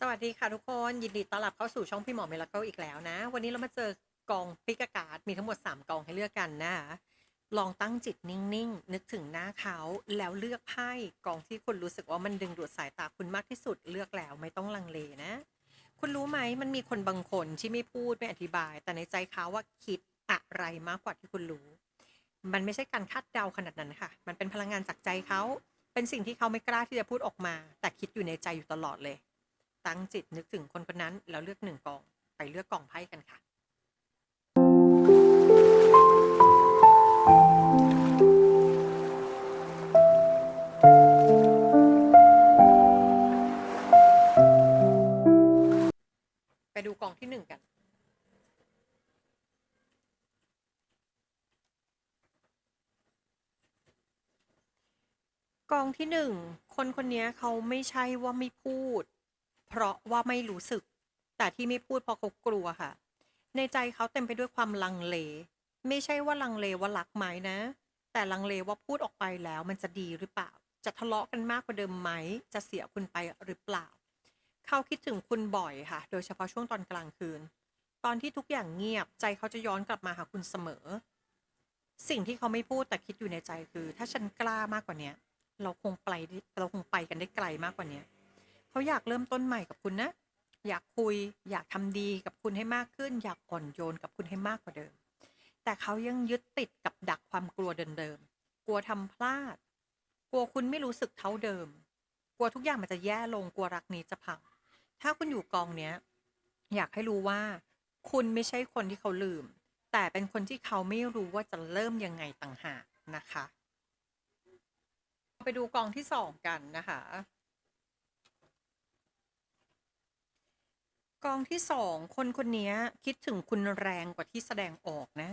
สวัสดีค่ะทุกคนยินดีต้อนรับเข้าสู่ช่องพี่หมอเมลเคิลอีกแล้วนะ วันนี้เรามาเจอกองปิกการ์ดมีทั้งหมด 3กองให้เลือกกันนะคะลองตั้งจิตนิ่งๆนึกถึงหน้าเขาแล้วเลือกไพ่กองที่คุณรู้สึกว่ามันดึงดูดสายตาคุณมากที่สุดเลือกแล้วไม่ต้องลังเลนะ คุณรู้ไหมมันมีคนบางคนที่ไม่พูดไม่อธิบาย แต่ในใจเขาว่าคิดอะไรมากกว่าที่คุณรู้ มันไม่ใช่การคาดเดาขนาดนั้นค่ะ มันเป็นพลังงานจากใจเขา เป็นสิ่งที่เขาไม่กล้าที่จะพูดออกมา แต่คิดอยู่ในใจอยู่ตลอดเลย ตั้งจิตนึกถึงคนคนนั้น แล้วเลือกหนึ่งกอง ไปเลือกกองไพ่กันค่ะไปดูกองที่หนึ่งกัน กองที่หนึ่งคนคนนี้เขาไม่ใช่ว่าไม่พูด เพราะว่าไม่รู้สึก แต่ที่ไม่พูดเพราะเขากลัวค่ะ ในใจเขาเต็มไปด้วยความลังเล ไม่ใช่ว่าลังเลว่ารักไหมนะ แต่ลังเลว่าพูดออกไปแล้วมันจะดีหรือเปล่า จะทะเลาะกันมากกว่าเดิมไหม จะเสียคุณไปหรือเปล่า เขาคิดถึงคุณบ่อยค่ะ โดยเฉพาะช่วงตอนกลางคืน ตอนที่ทุกอย่างเงียบใจเขาจะย้อนกลับมาหาคุณเสมอ สิ่งที่เขาไม่พูดแต่คิดอยู่ในใจคือ ถ้าฉันกล้ามากกว่าเนี้ เราคงไปเราคงไปกันได้ไกลมากกว่าเนี้ยเขาอยากเริ่มต้นใหม่กับคุณนะ อยากคุย อยากทำดีกับคุณให้มากขึ้น อยากอ่อนโยนกับคุณให้มากกว่าเดิม แต่เขายังยึดติดกับดักความกลัวเดิมๆกลัวทำพลาด กลัวคุณไม่รู้สึกเท่าเดิม กลัวทุกอย่างมันจะแย่ลงกลัวรักนี้จะพังถ้าคุณอยู่กองเนี้ย อยากให้รู้ว่า คุณไม่ใช่คนที่เขาลืม แต่เป็นคนที่เขาไม่รู้ว่าจะเริ่มยังไงต่างหากนะคะ ไปดูกองที่สองกันนะคะ กองที่สองคนคนนี้คิดถึงคุณแรงกว่าที่แสดงออกนะ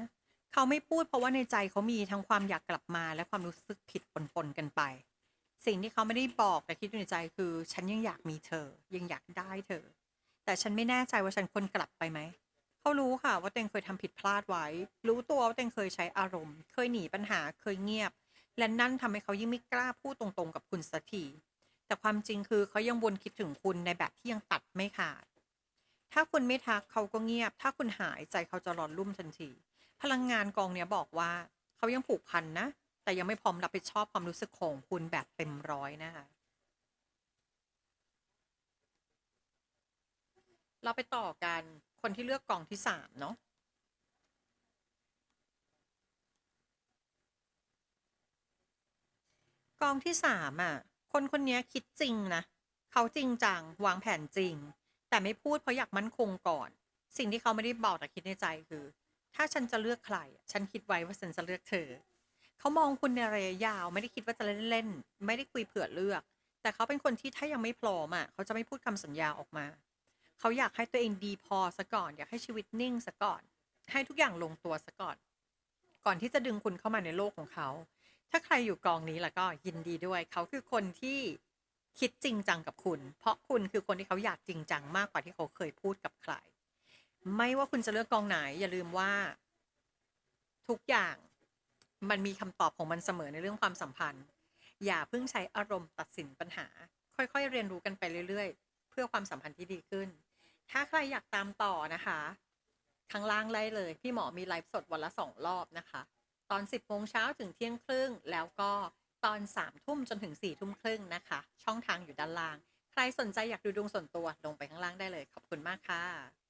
เขาไม่พูดเพราะว่าในใจเขามีทั้งความอยากกลับมาและความรู้สึกผิดปนๆกันไป สิ่งที่เขาไม่ได้บอกแต่คิดอยู่ในใจคือ ฉันยังอยากมีเธอ ยังอยากได้เธอ แต่ฉันไม่แน่ใจว่าฉันควรกลับไปไหมเขารู้ค่ะว่าตัวเองเคยทำผิดพลาดไว้ รู้ตัวว่าตัวเองเคยใช้อารมณ์ เคยหนีปัญหา เคยเงียบ และนั่นทำให้เขายิ่งไม่กล้าพูดตรงๆ กับคุณสักทีแต่ความจริงคือเขายังวนคิดถึงคุณในแบบที่ยังตัดไม่ขาด ถ้าคุณไม่ทักเขาก็เงียบ ถ้าคุณหายใจเขาจะร้อนรุ่มทันที พลังงานกองเนี้ยบอกว่าเขายังผูกพันนะ แต่ยังไม่พร้อมรับผิดชอบความรู้สึกของคุณแบบเต็มร้อยนะคะ เราไปต่อกันคนที่เลือกกองที่สามเนาะ กองที่สามอะ คนคนนี้คิดจริงนะ เขาจริงจัง วางแผนจริง แต่ไม่พูดเพราะอยากมั่นคงก่อน สิ่งที่เขาไม่ได้บอกแต่คิดในใจคือ ถ้าฉันจะเลือกใคร ฉันคิดไว้ว่าฉันจะเลือกเธอ เขามองคุณในระยะยาว ไม่ได้คิดว่าจะเล่นๆ ไม่ได้คุยเผื่อเลือก แต่เขาเป็นคนที่ถ้ายังไม่พร้อมอะ เขาจะไม่พูดคำสัญญาออกมา เขาอยากให้ตัวเองดีพอซะก่อน อยากให้ชีวิตนิ่งซะก่อน ให้ทุกอย่างลงตัวซะก่อน ก่อนที่จะดึงคุณเข้ามาในโลกของเขา ถ้าใครอยู่กองนี้แล้วก็ยินดีด้วย เขาคือคนที่คิดจริงจังกับคุณ เพราะคุณคือคนที่เขาอยากจริงจังมากกว่าที่เขาเคยพูดกับใคร ไม่ว่าคุณจะเลือกกองไหน อย่าลืมว่า ทุกอย่างมันมีคำตอบของมันเสมอในเรื่องความสัมพันธ์ อย่าเพิ่งใช้อารมณ์ตัดสินปัญหา ค่อยๆ เรียนรู้กันไปเรื่อยๆ เพื่อความสัมพันธ์ที่ดีขึ้น ถ้าใครอยากตามต่อนะคะข้างล่างไล่เลย พี่หมอมีไลฟ์สดวันละสองรอบนะคะ ตอน 10โมงเช้าถึงเที่ยงครึ่ง แล้วก็ตอน3ทุ่มจนถึง4ทุ่มครึ่งนะคะ ช่องทางอยู่ด้านล่าง ใครสนใจอยากดูดวงส่วนตัวลงไปข้างล่างได้เลย ขอบคุณมากค่ะ